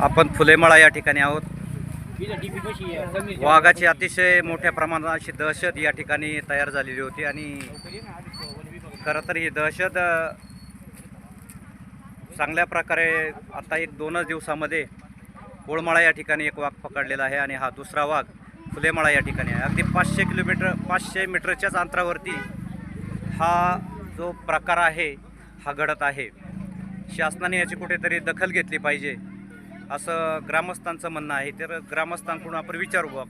आपण फुलेमाळा या ठिकाणी आहोत. वाघाची अतिशय मोठ्या प्रमाणात अशी दहशत या ठिकाणी तयार झालेली होती आणि खरं तर ही दहशत चांगल्या प्रकारे आता एक दोनच दिवसामध्ये कोळमाळा या ठिकाणी एक वाघ पकडलेला आहे आणि हा दुसरा वाघ फुलेमाळा या ठिकाणी आहे. अगदी पाचशे किलोमीटर पाचशे मीटरच्याच अंतरावरती हा जो प्रकार आहे हा घडत आहे. शासनाने याची कुठेतरी दखल घेतली पाहिजे असं ग्रामस्थांचं म्हणणं आहे. तर ग्रामस्थांकडून आपण विचारू बघ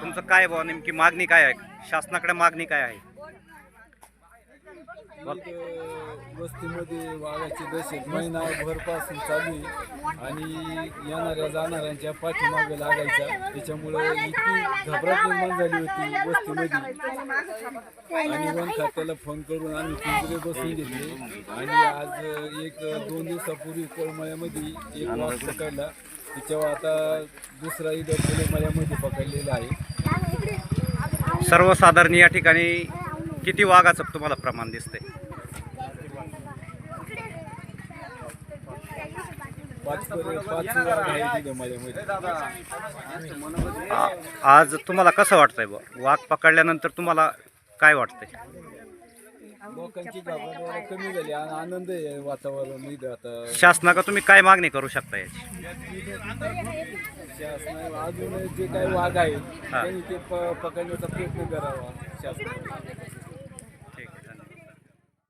तुमचं काय बुवा? नेमकी मागणी काय आहे? शासनाकडे मागणी काय आहे? वस्तीमध्ये वाघाची दहशत महिनाभरपासून चालू आहे. आणि येणाऱ्या जाणाऱ्यांच्या पाठीमागे लागायच्या. त्याच्यामुळे इतकी घबराट निर्माण झाली होती वस्तीमध्ये. आणि वन खात्याला फोन करून आम्ही पिंजरे बसून घेतले. आणि आज एक दोन दिवसापूर्वी कोळमळ्यामध्ये एक वाघ पकडला. त्याच्यावर आता दुसरा इथं कोळमळ्यामध्ये पकडलेला आहे. सर्वसाधारण या ठिकाणी किती वाघाचं तुम्हाला प्रमाण दिसतंय? आ- आज तुम्हाला कसं वाटतंय बुवा? वाघ पकडल्यानंतर तुम्हाला काय वाटतंय? लोकांची जरा कमी झाली. आणि आनंद आहे वातावरण इथं आता. शासनाका तुम्ही काय मागणी करू शकता याची? शासनाने अजून जे काही वाघ आहेत त्यांनी ते प- पकडण्याचा प्रयत्न करावा. शासनाने